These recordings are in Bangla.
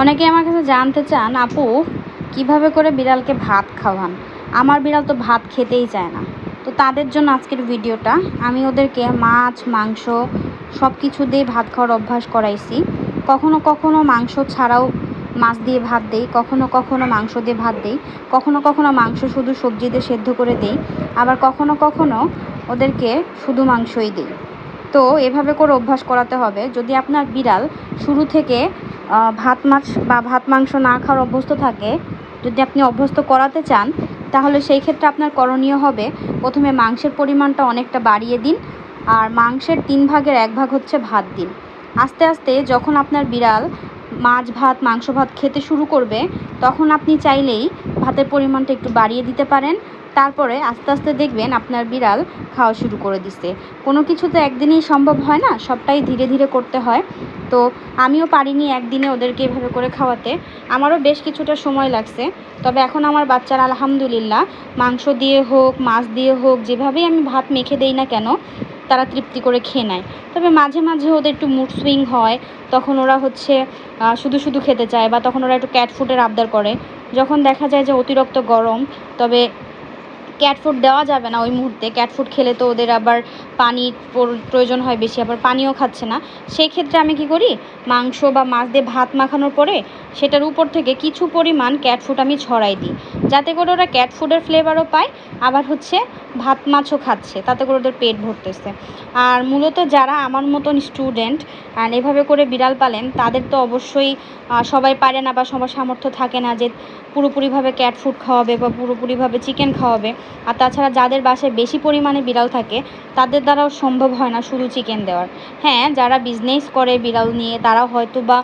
অনেকে আমার কাছে জানতে চান, আপু, কীভাবে করে বিড়ালকে ভাত খাওয়ান? আমার বিড়াল তো ভাত খেতেই চায় না। তো তাদের জন্য আজকের ভিডিওটা আমি ওদেরকে মাছ, মাংস সব কিছু দিয়ে ভাত খাওয়ার অভ্যাস করাইছি। কখনো কখনো মাংস ছাড়াও মাছ দিয়ে ভাত দেই, কখনো কখনো মাংস দিয়ে ভাত দেই, কখনো কখনো মাংস শুধু সবজি দিয়ে সেদ্ধ করে দেই, আবার কখনো কখনো ওদেরকে শুধু মাংসই দিই। তো এভাবে করে অভ্যাস করাতে হবে। যদি আপনার বিড়াল শুরু থেকে ভাত মাছ বা ভাত মাংস না খাওয়ার অভ্যস্ত থাকে, যদি আপনি অভ্যস্ত করাতে চান, তাহলে সেই ক্ষেত্রে আপনার করণীয় হবে প্রথমে মাংসের পরিমাণটা অনেকটা বাড়িয়ে দিন, আর মাংসের তিন ভাগের এক ভাগ হচ্ছে ভাত দিন। আস্তে আস্তে যখন আপনার বিড়াল মাছ ভাত, মাংস ভাত খেতে শুরু করবে, তখন আপনি চাইলেই ভাতের পরিমাণটা একটু বাড়িয়ে দিতে পারেন তারপরে আস্তে আস্তে দেখবেন আপনার বিড়াল খাওয়া শুরু করে দিচ্ছে কোনো কিছু তো একদিনেই সম্ভব হয় না, সবটাই ধীরে ধীরে করতে হয়। তো আমিও পারিনি একদিনে ওদেরকে এভাবে করে খাওয়াতে। আমারও বেশ কিছুটা সময় লাগছে। তবে এখন আমার বাচ্চারা আলহামদুলিল্লাহ, মাংস দিয়ে হোক, মাছ দিয়ে হোক, যেভাবেই আমি ভাত মেখে দেই না কেন, তারা তৃপ্তি করে খেয়ে নেয়। তবে মাঝে মাঝে ওদের একটু মুড সুইং হয়, তখন ওরা হচ্ছে শুধু শুধু খেতে চায় বা তখন ওরা একটু ক্যাট ফুডের আবদার করে। যখন দেখা যায় যে অতিরিক্ত গরম, তবে ক্যাট ফুড দেওয়া যাবে না ওই মুহূর্তে। ক্যাট ফুড খেলে তো ওদের আবার পানির প্রয়োজন হয় বেশি, আবার পানিও খাচ্ছে না। সেই ক্ষেত্রে আমি কি করি? মাংস বা মাছ দিয়ে ভাত মাখানোর পরে সেটার উপর থেকে কিছু পরিমাণ ক্যাট ফুড আমি ছড়াই দিই। যাতে করে ওরা ক্যাট ফুডের ফ্লেভারও পায়, আবার হচ্ছে ভাত মাছও খাচ্ছে, তাতে করে ওদের পেট ভরতেছে। আর মূলত যারা আমার মতন স্টুডেন্ট আর এভাবে করে বিড়াল পালেন, তাদের তো অবশ্যই সবাই পারে না বা সবার সামর্থ্য থাকে না যে পুরোপুরিভাবে ক্যাট ফুড খাওয়াবে বা পুরোপুরিভাবে চিকেন খাওয়াবে। আর তাছাড়া যাদের বাসায় বেশি পরিমাণে বিড়াল থাকে, তাদের দ্বারাও সম্ভব হয় না শুধু চিকেন দেওয়ার। হ্যাঁ যারা বিজনেস করে বিড়াল নিয়ে তারা হয়তো বা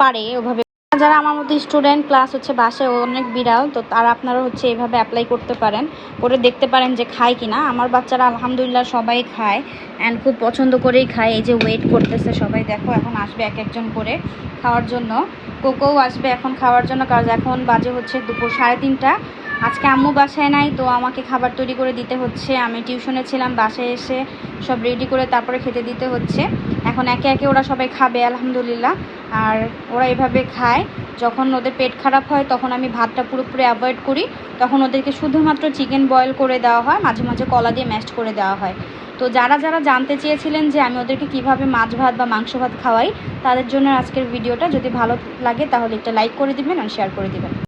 পারে ওভাবে। যারা আমার মতো স্টুডেন্ট প্লাস হচ্ছে বাসায় অনেক বিড়াল, তো তারা আপনারা হচ্ছে এভাবে অ্যাপ্লাই করতে পারেন, করে দেখতে পারেন যে খায় কি না আমার বাচ্চারা আলহামদুলিল্লাহ সবাই খায় অ্যান্ড খুব পছন্দ করেই খায়। এই যে ওয়েট করতেছে সবাই, দেখো এখন আসবে এক একজন করে খাওয়ার জন্য। কোকোও আসবে এখন খাওয়ার জন্য, কারণ এখন বাজে হচ্ছে দুপুর সাড়ে তিনটা। আজকে আম্মু বাসায় নাই, তো আমাকে খাবার তৈরি করে দিতে হচ্ছে। আমি টিউশনে ছিলাম, বাসায় এসে সব রেডি করে তারপরে খেতে দিতে হচ্ছে। এখন একে একে ওরা সবাই খাবে, আলহামদুলিল্লাহ। আর ওরা এভাবে খায়, যখন ওদের পেট খারাপ হয়, তখন আমি ভাতটা পুরোপুরি অ্যাভয়েড করি। তখন ওদেরকে শুধুমাত্র চিকেন বয়েল করে দেওয়া হয়, মাঝে মাঝে কলা দিয়ে ম্যাশ করে দেওয়া হয়। তো যারা যারা জানতে চেয়েছিলেন যে আমি ওদেরকে কীভাবে মাছ ভাত বা মাংস ভাত খাওয়াই, তাদের জন্য আজকের ভিডিওটা যদি ভালো লাগে, তাহলে একটা লাইক করে দিবেন আর শেয়ার করে দিবেন।